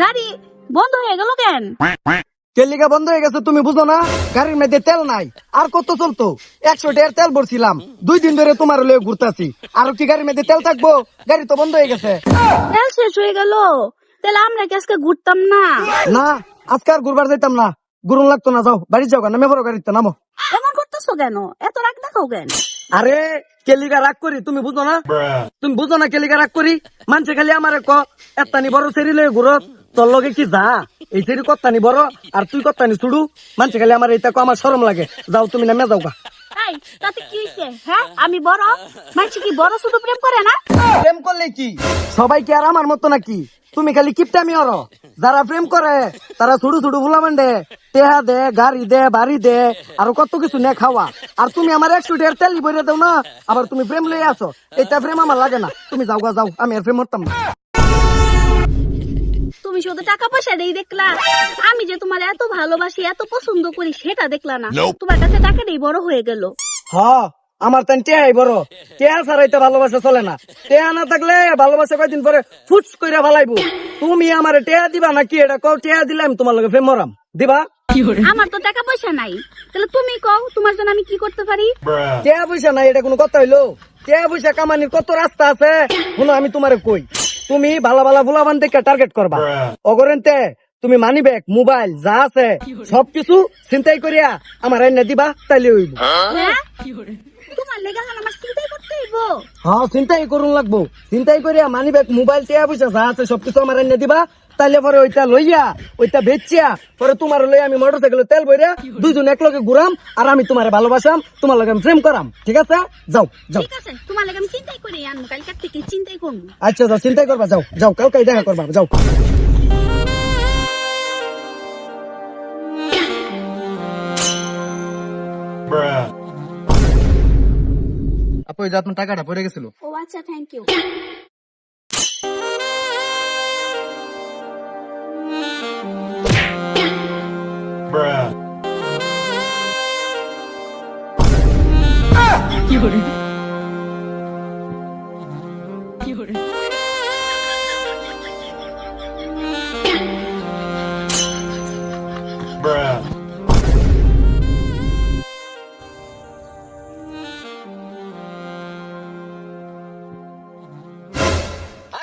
গাড়ি বন্ধ হয়ে গেল কেন? তেলিকা বন্ধ হয়ে গেছে তুমি বুঝো না? গাড়ির মধ্যে তেল নাই। আর কত চলতো? একশো টাকার তেল ভরছিলাম। দুই দিন ধরে তোমার লয়ে ঘুরতাছি। আর কি গাড়ির মধ্যে তেল থাকব? গাড়ি তো বন্ধ হয়ে গেছে। তেল শেষ হয়ে গেল। তাহলে আমরা কি আজকে ঘুরতাম না? না আজকে আর ঘুরবার যাইতাম না। গুরুন লাগতো না যাও। বাড়ি যাও কেন নেমে বড় গাড়িতে নামো। এমন করতেছো কেন? এত রাগ দেখাও কেন? আরে কেলিকা রাগ করি তুমি বুঝো না? তুমি বুঝো না কেলিকা রাগ করি? মানুষে খালি আমারে ক এত্তানি বড় সেরি লয়ে ঘুরো তোর লগে কি যা? এই সেরি কত্তানি বড় আর তুই কত্তানি ছুড়ু মানুষে খালি আমার এইটা কো আমার শরম লাগে। যাও তুমি নেমে যাও গা। তাতে কি হয়েছে হ্যাঁ আমি বড়? মানুষ কি বড় শুধু প্রেম করে না? প্রেম করলে কি? সবাই কি আর আমার মতো নাকি? তুমি খালি কিপটামি অর। যারা প্রেম করে তারা ছুড়ু ছুড়ু ভুলা মান্ডে টেহা দে গাড়ি দে বাড়ি দে আর কত কিছু নে খাওয়া। আর তুমি আমার একশো ডের তেলি বইরে দাও না আবার তুমি প্রেম লয়ে আসো। এটা প্রেম আমার লাগে না। তুমি যাও গা যাও। আমি আর প্রেম করতাম না। তুমি শুধু টাকা পয়সা দেই দেখলা। আমি যে তোমার এত ভালোবাসি এত পছন্দ করি সেটা দেখলা না। তোমার কাছে টাকা দেই বড় হয়ে গেল। হ আমার তান টেহাই বড়। টেহা ছাড়াইতে ভালোবাসা চলে না। টেহা না থাকলে ভালোবাসা কয়দিন পরে ফুটস কইরা ভালাইবো। তুমি আমার টেয়া দিবা নাকি? এটা কও টেহা দিলে আমি তোমার লগে মরাম। দিবা? আমার তো টাকা পয়সা নাই। তাহলে তুমি কও তোমার জন্য আমি কি করতে পারি? টেয়া পয়সা নাই এটা কোনো কথা হইল? টেয়া পয়সা কামানির কত রাস্তা আছে? শুনো আমি তোমারে কই। তুমি ভালো ভালো ফুলাবান দেখে টার্গেট করবা। অগরেন্তে তুমি মানি ব্যাগ মোবাইল যা আছে সবকিছু চিন্তাই করিয়া আমার এনে দিবা তাইলে হইব। হ্যাঁ? তোমার লেগে আমার চিন্তাই করতে হইব। হ্যাঁ চিন্তাই করুন লাগবো। চিন্তাই করিয়া মানি ব্যাগ মোবাইল চেয়া পয়সা যা আছে সবকিছু আমার এনে দিবা। তাইলে পরে ওইটা লইয়া ওইটা বেচিয়া পরে তোমার লই আমি মোটর সাইকেল তেল বইরা দুইজন একলগে ঘুরাম আর আমি তোমার ভালোবাসাম তোমার লগে আমি প্রেম করাম। ঠিক আছে? যাও যাও। তোমার লগে আমি চিন্তাই করি আনব কালকে থেকে চিন্তাই করব? আচ্ছা যাও চিন্তাই করবা যাও যাও কালকে দেখা করবা যাও। এই যে আপনার টাকাটা পড়ে গেছিল। ও আচ্ছা থ্যাংক ইউ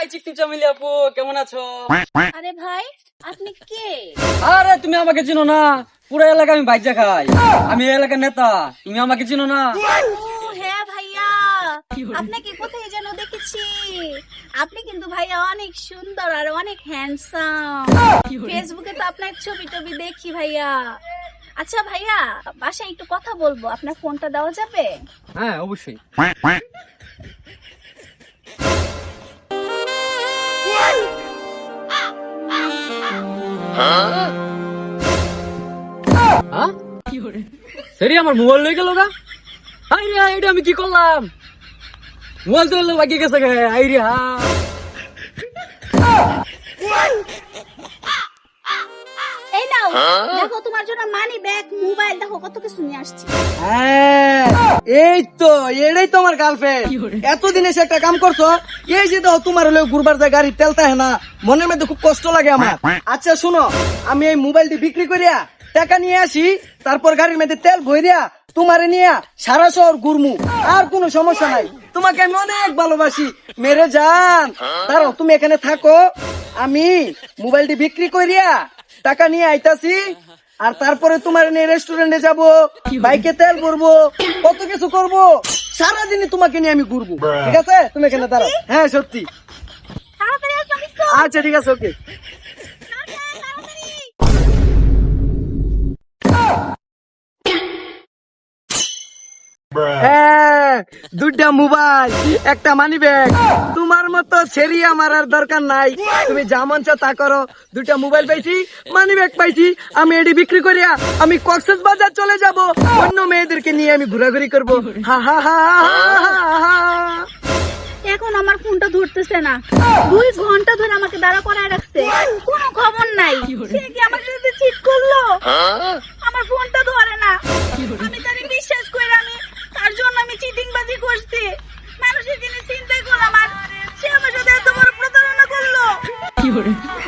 হাই চিকটি চামিলি আপু কেমন আছো? আরে ভাই আপনি কে? আরে তুমি আমাকে চিনো না। পুরো এলাকা আমি বাইজা খাই। আমি এলাকার নেতা তুমি আমাকে চিনো না। হ্যাঁ ভাইয়া। আপনাকে কোথায় যেন দেখেছি। আপনি কিন্তু ভাইয়া অনেক সুন্দর আর অনেক হ্যান্ডসাম ফেসবুকে তো আপনার ছবি টবি দেখি ভাইয়া। আচ্ছা ভাইয়া বাসায় একটু কথা বলব। আপনার ফোনটা দেওয়া যাবে? হ্যাঁ অবশ্যই। সেরি, আমার মোবাইল লয়ে গেল গা। হাই রে এটা আমি কি করলাম? মোবাইল তো বাকি গেছে রে, হা। এই নাও দেখো তোমার জন্য মানি ব্যাগ মোবাইল দেখো কত কিছু নিয়ে আসছি। হ্যাঁ, এই তো এটাই তো আমার গার্লফ্রেন্ড এতদিনে সে একটা কাম করছ এই যে দাও তোমার হলে ঘুরবার যায় গাড়ি তেল তাহে না মনের মধ্যে খুব কষ্ট লাগে আমার। আচ্ছা শুনো আমি এই মোবাইলটি বিক্রি করিয়া টাকা নিয়ে আসি তারপর গাড়ির মধ্যে তেল ভরিয়া তোমারে নিয়ে সারা শহর ঘুরমু। আর কোনো সমস্যা নাই। তোমাকে আমি অনেক ভালোবাসি। মেরে যান। দাঁড়াও তুমি এখানে থাকো। আমি মোবাইলটি বিক্রি করিয়া টাকা নিয়ে আইতাছি আর তারপরে তোমার নিয়ে রেস্টুরেন্টে যাব বাইকে তেল ভরবো কত কিছু করব সারাদিনই তোমাকে নিয়ে আমি ঘুরবো। ঠিক আছে? তুমি এখানে দাঁড়াও। হ্যাঁ সত্যি। আচ্ছা ঠিক আছে ওকে। হ্যাঁ দুইটা মোবাইল একটা মানি ব্যাগ তোমার মতো ছেড়ি আমার আর দরকার নাই। তুমি যা মন তা করো। দুইটা মোবাইল পাইছি মানি ব্যাগ পাইছি। আমি এটি বিক্রি করিয়া আমি কক্সেস বাজার চলে যাব। অন্য মেয়েদেরকে নিয়ে আমি ঘোরাঘুরি করব। হা হা হা হা হা হা এখন আমার ফোনটা ধরতেছে না। দুই ঘণ্টা ধরে আমাকে দাঁড়া করায় রাখছে। কোনো খবর নাই। সে কি আমার সাথে চিট করল? আমার ফোনটা ধরে না। আমি তাকে Yeah.